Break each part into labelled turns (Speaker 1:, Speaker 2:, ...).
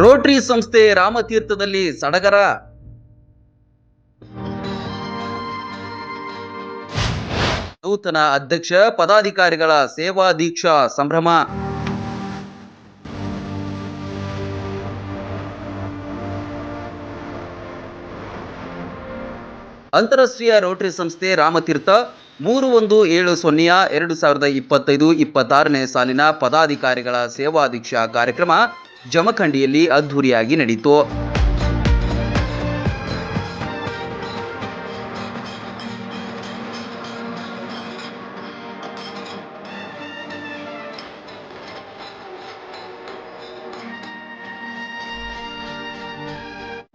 Speaker 1: Rotary ಸಂಸ್ಥೆ ರಾಮತೀರ್ಥದಲ್ಲಿ ಸಡಗರ. ನೂತನ ಅಧ್ಯಕ್ಷ, ಪದಾಧಿಕಾರಿಗಳ ಸೇವಾ ದೀಕ್ಷಾ ಸಂಭ್ರಮ. ಅಂತಾರಾಷ್ಟ್ರೀಯ ರೋಟರಿ ಸಂಸ್ಥೆ ರಾಮತೀರ್ಥ ಮೂರು ಒಂದು ಏಳು ಸೊನ್ನೆಯ ಎರಡು ಸಾವಿರದ ಇಪ್ಪತ್ತೈದು ಇಪ್ಪತ್ತಾರನೇ ಸಾಲಿನ ಪದಾಧಿಕಾರಿಗಳ ಸೇವಾ ದೀಕ್ಷಾ ಕಾರ್ಯಕ್ರಮ ಜಮಖಂಡಿಯಲ್ಲಿ ಅದ್ಧೂರಿಯಾಗಿ ನಡೆಯಿತು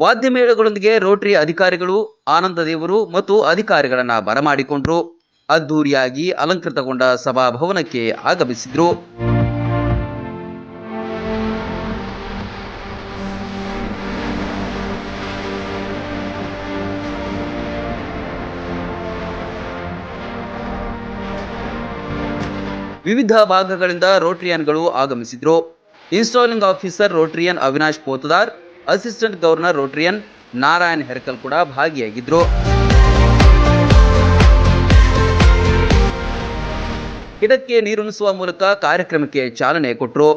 Speaker 1: ವಾದ್ಯಮೇಳಗಳೊಂದಿಗೆ ರೋಟರಿ ಅಧಿಕಾರಿಗಳು ಆನಂದ ದೇವರು ಮತ್ತು ಅಧಿಕಾರಿಗಳನ್ನ ಬರಮಾಡಿಕೊಂಡ್ರು. ಅದ್ದೂರಿಯಾಗಿ ಅಲಂಕೃತಗೊಂಡ ಸಭಾಭವನಕ್ಕೆ ಆಗಮಿಸಿದ್ರು. ವಿವಿಧ ಭಾಗಗಳಿಂದ ರೋಟರಿಯನ್ಗಳು ಆಗಮಿಸಿದ್ರು. Installing officer rotarian Avinash Potdar, assistant governor rotarian Narayan Herkal ಕೂಡ ಭಾಗಿಯಾಗಿದ್ರು. ಇದಕ್ಕೆ ನೀರುಣಿಸುವ ಮೂಲಕ ಕಾರ್ಯಕ್ರಮಕ್ಕೆ ಚಾಲನೆ ಕೊಟ್ಟರು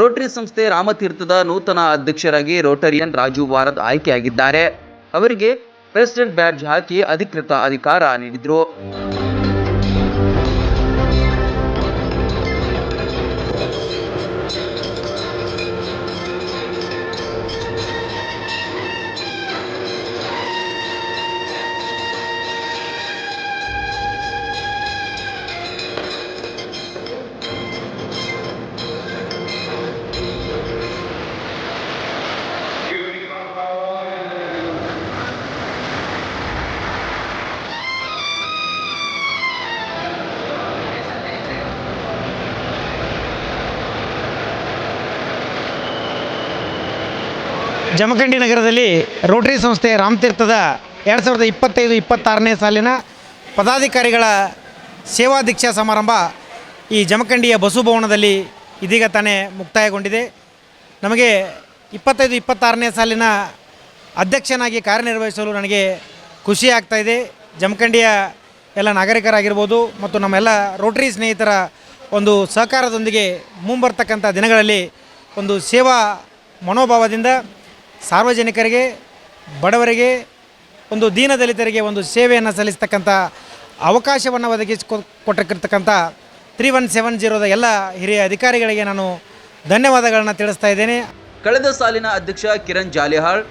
Speaker 1: ರೋಟರಿ ಸಂಸ್ಥೆ ರಾಮತೀರ್ಥದ ನೂತನ ಅಧ್ಯಕ್ಷರಾಗಿ ರೋಟರಿಯನ್ ರಾಜು ವಾರದ್ ಆಯ್ಕೆಯಾಗಿದ್ದಾರೆ. ಅವರಿಗೆ ಪ್ರೆಸಿಡೆಂಟ್ ಬ್ಯಾಡ್ಜ್ ಹಾಕಿ ಅಧಿಕೃತ ಅಧಿಕಾರ ನೀಡಿದ್ರು.
Speaker 2: ಜಮಖಂಡಿ ನಗರದಲ್ಲಿ ರೋಟರಿ ಸಂಸ್ಥೆ ರಾಮತೀರ್ಥದ ಎರಡು ಸಾವಿರದ ಇಪ್ಪತ್ತೈದು, ಇಪ್ಪತ್ತಾರನೇ ಸಾಲಿನ ಪದಾಧಿಕಾರಿಗಳ ಸೇವಾ ದೀಕ್ಷಾ ಸಮಾರಂಭ ಈ ಜಮಖಂಡಿಯ ಬಸು ಭವನದಲ್ಲಿ ಇದೀಗ ತಾನೇ ಮುಕ್ತಾಯಗೊಂಡಿದೆ. ನಮಗೆ ಇಪ್ಪತ್ತೈದು, ಇಪ್ಪತ್ತಾರನೇ ಸಾಲಿನ ಅಧ್ಯಕ್ಷನಾಗಿ ಕಾರ್ಯನಿರ್ವಹಿಸಲು ನನಗೆ ಖುಷಿ ಆಗ್ತಾಯಿದೆ ಜಮಖಂಡಿಯ ಎಲ್ಲ ನಾಗರಿಕರಾಗಿರ್ಬೋದು ಮತ್ತು ನಮ್ಮೆಲ್ಲ ರೋಟರಿ ಸ್ನೇಹಿತರ ಒಂದು ಸಹಕಾರದೊಂದಿಗೆ ಮುಂಬರ್ತಕ್ಕಂಥ ದಿನಗಳಲ್ಲಿ ಒಂದು ಸೇವಾ ಮನೋಭಾವದಿಂದ ಸಾರ್ವಜನಿಕರಿಗೆ, ಬಡವರಿಗೆ, ಒಂದು ದೀನದಲಿತರಿಗೆ ಒಂದು ಸೇವೆಯನ್ನು ಸಲ್ಲಿಸ್ತಕ್ಕಂಥ ಅವಕಾಶವನ್ನು ಒದಗಿಸಿ ಕೊಟ್ಟಿರ್ತಕ್ಕಂಥ ತ್ರೀ ಒನ್ ಸೆವೆನ್ ಜೀರೋದ ಎಲ್ಲ ಹಿರಿಯ ಅಧಿಕಾರಿಗಳಿಗೆ ನಾನು ಧನ್ಯವಾದಗಳನ್ನು ತಿಳಿಸ್ತಾ ಇದ್ದೇನೆ.
Speaker 1: ಕಳೆದ ಸಾಲಿನ ಅಧ್ಯಕ್ಷ ಕಿರಣ್ ಜಾಲಿಹಾಳ್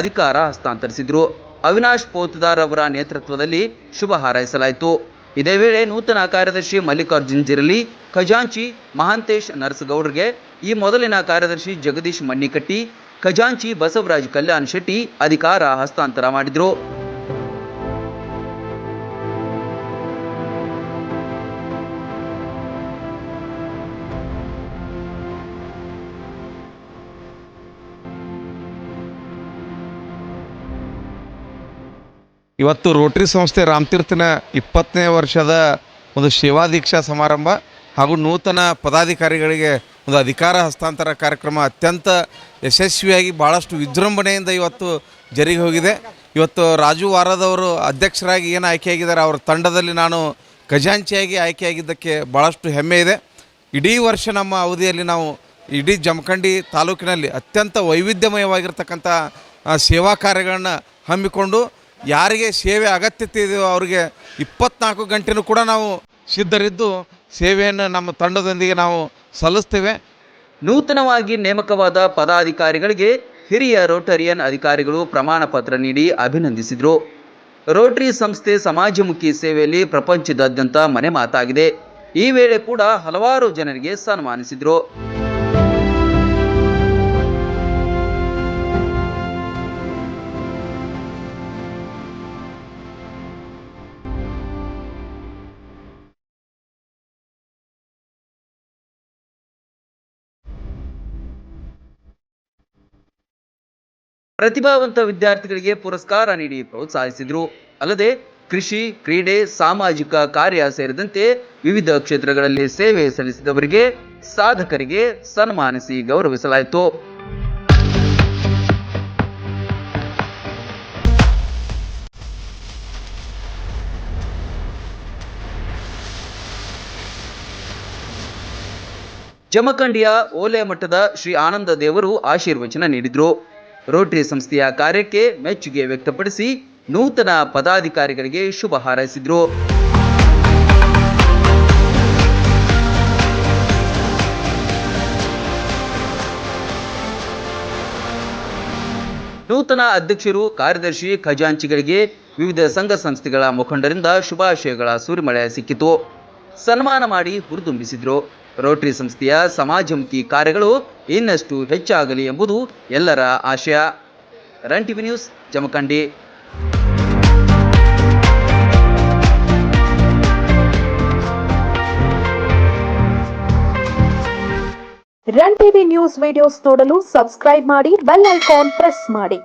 Speaker 1: ಅಧಿಕಾರ ಹಸ್ತಾಂತರಿಸಿದರು. ಅವಿನಾಶ್ ಪೋತದಾರ್ ಅವರ ನೇತೃತ್ವದಲ್ಲಿ ಶುಭ ಹಾರೈಸಲಾಯಿತು. ಇದೇ ವೇಳೆ ನೂತನ ಕಾರ್ಯದರ್ಶಿ ಮಲ್ಲಿಕಾರ್ಜುನ್ ಜಿರಲಿ, ಖಜಾಂಚಿ ಮಹಾಂತೇಶ್ ನರಸಗೌಡರಿಗೆ ಈ ಮೊದಲಿನ ಕಾರ್ಯದರ್ಶಿ ಜಗದೀಶ್ ಮಣ್ಣಿಕಟ್ಟಿ ಖಜಾಂಚಿ ಬಸವರಾಜ್ ಕಲ್ಯಾಣ್ ಶೆಟ್ಟಿ ಅಧಿಕಾರ ಹಸ್ತಾಂತರ ಮಾಡಿದ್ರು.
Speaker 3: ಇವತ್ತು ರೋಟರಿ ಸಂಸ್ಥೆ ರಾಮತೀರ್ಥನ ಇಪ್ಪತ್ತನೇ ವರ್ಷದ ಒಂದು ಸೇವಾ ದೀಕ್ಷಾ ಸಮಾರಂಭ. ಹಾಗೂ ನೂತನ ಪದಾಧಿಕಾರಿಗಳಿಗೆ ಒಂದು ಅಧಿಕಾರ ಹಸ್ತಾಂತರ ಕಾರ್ಯಕ್ರಮ ಅತ್ಯಂತ ಯಶಸ್ವಿಯಾಗಿ ಭಾಳಷ್ಟು ವಿಜೃಂಭಣೆಯಿಂದ ಇವತ್ತು ಜರುಗಿ ಹೋಗಿದೆ. ಇವತ್ತು ರಾಜು ವಾರದವರು ಅಧ್ಯಕ್ಷರಾಗಿ ಏನು ಆಯ್ಕೆಯಾಗಿದ್ದಾರೆ, ಅವರ ತಂಡದಲ್ಲಿ ನಾನು ಖಜಾಂಚಿಯಾಗಿ ಆಯ್ಕೆಯಾಗಿದ್ದಕ್ಕೆ ಭಾಳಷ್ಟು ಹೆಮ್ಮೆ ಇದೆ. ಇಡೀ ವರ್ಷ ನಮ್ಮ ಅವಧಿಯಲ್ಲಿ ನಾವು ಇಡೀ ಜಮಖಂಡಿ ತಾಲೂಕಿನಲ್ಲಿ ಅತ್ಯಂತ ವೈವಿಧ್ಯಮಯವಾಗಿರ್ತಕ್ಕಂಥ ಸೇವಾ ಕಾರ್ಯಗಳನ್ನು ಹಮ್ಮಿಕೊಂಡು ಯಾರಿಗೆ ಸೇವೆ ಅಗತ್ಯತೆ ಇದೆಯೋ ಅವರಿಗೆ ಇಪ್ಪತ್ನಾಲ್ಕು ಗಂಟೆನೂ ಕೂಡ ನಾವು ಸಿದ್ಧರಿದ್ದು ಸೇವೆಯನ್ನು ನಮ್ಮ ತಂಡದೊಂದಿಗೆ ನಾವು ಸಲ್ಲಿಸ್ತೇವೆ.
Speaker 1: ನೂತನವಾಗಿ ನೇಮಕವಾದ ಪದಾಧಿಕಾರಿಗಳಿಗೆ ಹಿರಿಯ ರೋಟರಿಯನ್ ಅಧಿಕಾರಿಗಳು ಪ್ರಮಾಣ ಪತ್ರ ನೀಡಿ ಅಭಿನಂದಿಸಿದರು. ರೋಟರಿ ಸಂಸ್ಥೆ ಸಮಾಜಮುಖಿ ಸೇವೆಯಲ್ಲಿ ಪ್ರಪಂಚದಾದ್ಯಂತ ಮನೆ ಮಾತಾಗಿದೆ. ಈ ವೇಳೆ ಕೂಡ ಹಲವಾರು ಜನರಿಗೆ ಸನ್ಮಾನಿಸಿದರು. ಪ್ರತಿಭಾವಂತ ವಿದ್ಯಾರ್ಥಿಗಳಿಗೆ ಪುರಸ್ಕಾರ ನೀಡಿ ಪ್ರೋತ್ಸಾಹಿಸಿದರು. ಅಲ್ಲದೆ ಕೃಷಿ, ಕ್ರೀಡೆ, ಸಾಮಾಜಿಕ ಕಾರ್ಯ ಸೇರಿದಂತೆ ವಿವಿಧ ಕ್ಷೇತ್ರಗಳಲ್ಲಿ ಸೇವೆ ಸಲ್ಲಿಸಿದವರಿಗೆ ಸಾಧಕರಿಗೆ ಸನ್ಮಾನಿಸಿ ಗೌರವಿಸಲಾಯಿತು. ಜಮಖಂಡಿಯ ಓಲೆ ಮಠದ ಶ್ರೀ ಆನಂದ ದೇವರು ಆಶೀರ್ವಚನ ನೀಡಿದರು. ರೋಟರಿ ಸಂಸ್ಥೆಯ ಕಾರ್ಯಕ್ಕೆ ಮೆಚ್ಚುಗೆ ವ್ಯಕ್ತಪಡಿಸಿ ನೂತನ ಪದಾಧಿಕಾರಿಗಳಿಗೆ ಶುಭ ಹಾರೈಸಿದರು. ನೂತನ ಅಧ್ಯಕ್ಷರು, ಕಾರ್ಯದರ್ಶಿ, ಖಜಾಂಚಿಗಳಿಗೆ ವಿವಿಧ ಸಂಘ ಸಂಸ್ಥೆಗಳ ಮುಖಂಡರಿಂದ ಶುಭಾಶಯಗಳ ಸುರಿಮಳೆ ಸಿಕ್ಕಿತು. ಸನ್ಮಾನ ಮಾಡಿ ಹುರಿದುಂಬಿಸಿದರು. ರೋಟರಿ ಸಂಸ್ಥೆಯ ಸಮಾಜಮುಖಿ ಕಾರ್ಯಗಳು ಇನ್ನಷ್ಟು ಹೆಚ್ಚಾಗಲಿ ಎಂಬುದು ಎಲ್ಲರ ಆಶಯ. Run TV news, Jamakhandi.
Speaker 4: Run TV news videos ನೋಡಲು ಸಬ್ಸ್ಕ್ರೈಬ್ ಮಾಡಿ, ಬೆಲ್ ಐಕಾನ್ ಪ್ರೆಸ್ ಮಾಡಿ.